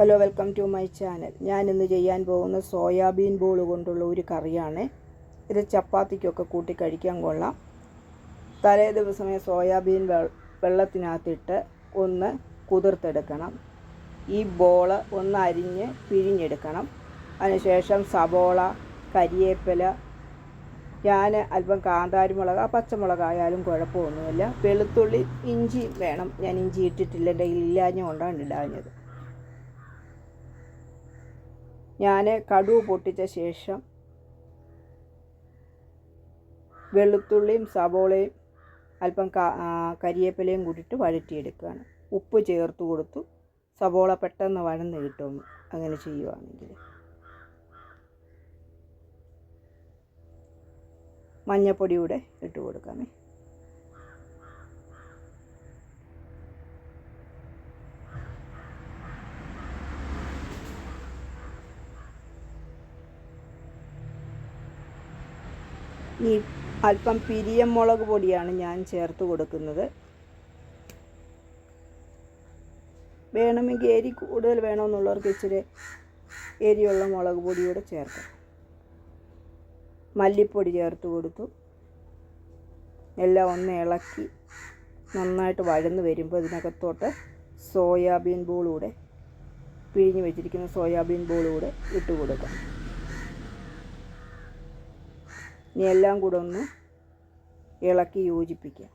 Hello welcome to my channel ഞാൻ ഇന്ന് ചെയ്യാൻ പോകുന്ന സോയാബീൻ ബോൾ കൊണ്ടുള്ള ഒരു കറിയാണ്. ഇത് ചപ്പാത്തിക്കൊക്കെ കൂട്ടി കഴിക്കാൻ കൊള്ളാം. തലേ ദിവസമേ സോയാബീൻ വെള്ളത്തിനകത്തിട്ട് ഒന്ന് കുതിർത്തെടുക്കണം. ഈ ബോൾ ഒന്ന് അരിഞ്ഞ് പിഴിഞ്ഞെടുക്കണം. അതിനുശേഷം സബോള കരിയേപ്പില ഞാൻ അല്പം കാന്താരിമുളക് പച്ചമുളകായാലും കുഴപ്പമൊന്നുമില്ല. വെളുത്തുള്ളി ഇഞ്ചി വേണം. ഞാൻ ഇഞ്ചി ഇട്ടിട്ടില്ല. ഇല്ലാഞ്ഞ കൊണ്ടാണ് ഇടാഞ്ഞത്. ഞാൻ കടുവ് പൊട്ടിച്ച ശേഷം വെളുത്തുള്ളിയും സവോളയും അല്പം കരിയേപ്പിലയും കൂടിയിട്ട് വഴറ്റിയെടുക്കുകയാണ്. ഉപ്പ് ചേർത്ത് കൊടുത്തു. സവോള പെട്ടെന്ന് വഴന്ന് കിട്ടും. അങ്ങനെ ചെയ്യുവാണെങ്കിൽ. മഞ്ഞപ്പൊടിയൂടെ ഇട്ട് കൊടുക്കാമേ ഈ അല്പം പിരിയം മുളക് പൊടിയാണ് ഞാൻ ചേർത്ത് കൊടുക്കുന്നത്. വേണമെങ്കിൽ എരി കൂടുതൽ വേണമെന്നുള്ളവർക്ക് ഇച്ചിരി എരിയുള്ള മുളക് പൊടി കൂടെ ചേർക്കാം. മല്ലിപ്പൊടി ചേർത്ത് കൊടുത്തു. എല്ലാം ഒന്ന് ഇളക്കി നന്നായിട്ട് വഴന്ന് വരുമ്പോൾ ഇതിനകത്തോട്ട് സോയാബീൻ ബോളൂടെ പിഴിഞ്ഞ് വെച്ചിരിക്കുന്ന സോയാബീൻ ബോളൂടെ ഇട്ട് കൊടുക്കാം. ഇനി എല്ലാം കൂടെ ഒന്ന് ഇളക്കി യോജിപ്പിക്കാം.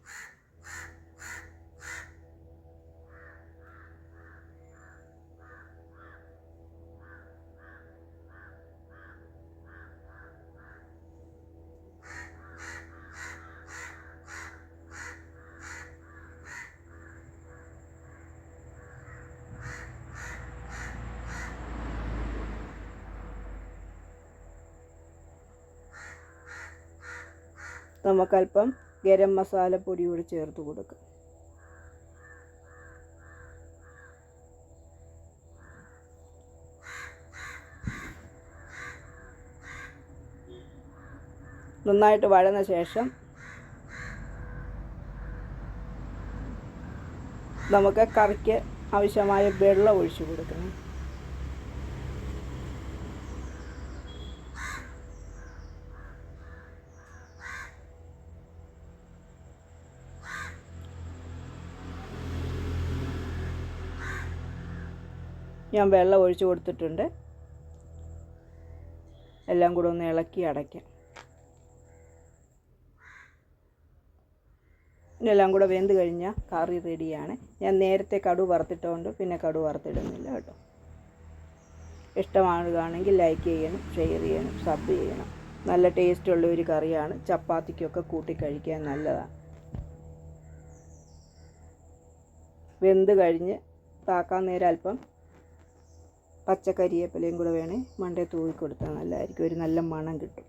നമുക്കല്പം ഗരം മസാലപ്പൊടി കൂടി ചേർത്ത് കൊടുക്കാം. നന്നായിട്ട് വഴന്ന ശേഷം നമുക്ക് കറിക്ക് ആവശ്യമായ വെള്ളം ഒഴിച്ചു കൊടുക്കണം. ഞാൻ വെള്ളം ഒഴിച്ച് കൊടുത്തിട്ടുണ്ട്. എല്ലാം കൂടെ ഒന്ന് ഇളക്കി അടയ്ക്കാം. എല്ലാം കൂടെ വെന്ത് കഴിഞ്ഞാൽ കറി റെഡിയാണ്. ഞാൻ നേരത്തെ കടു വറുത്തിട്ടുണ്ട് പിന്നെ കടു വറുത്തിടുന്നില്ല കേട്ടോ. ഇഷ്ടമാകുകയാണെങ്കിൽ ലൈക്ക് ചെയ്യണം ഷെയർ ചെയ്യണം സബ് ചെയ്യണം. നല്ല ടേസ്റ്റുള്ള ഒരു കറിയാണ്. ചപ്പാത്തിക്കൊക്കെ കൂട്ടി കഴിക്കാൻ നല്ലതാണ് വെന്ത് കഴിഞ്ഞ് താക്കാൻ നേരം അല്പം പച്ചക്കരിയേപ്പിലയും കൂടെ വേണേൽ മണ്ടേ തൂവി കൊടുത്താൽ നല്ലതായിരിക്കും ഒരു നല്ല മണം കിട്ടും.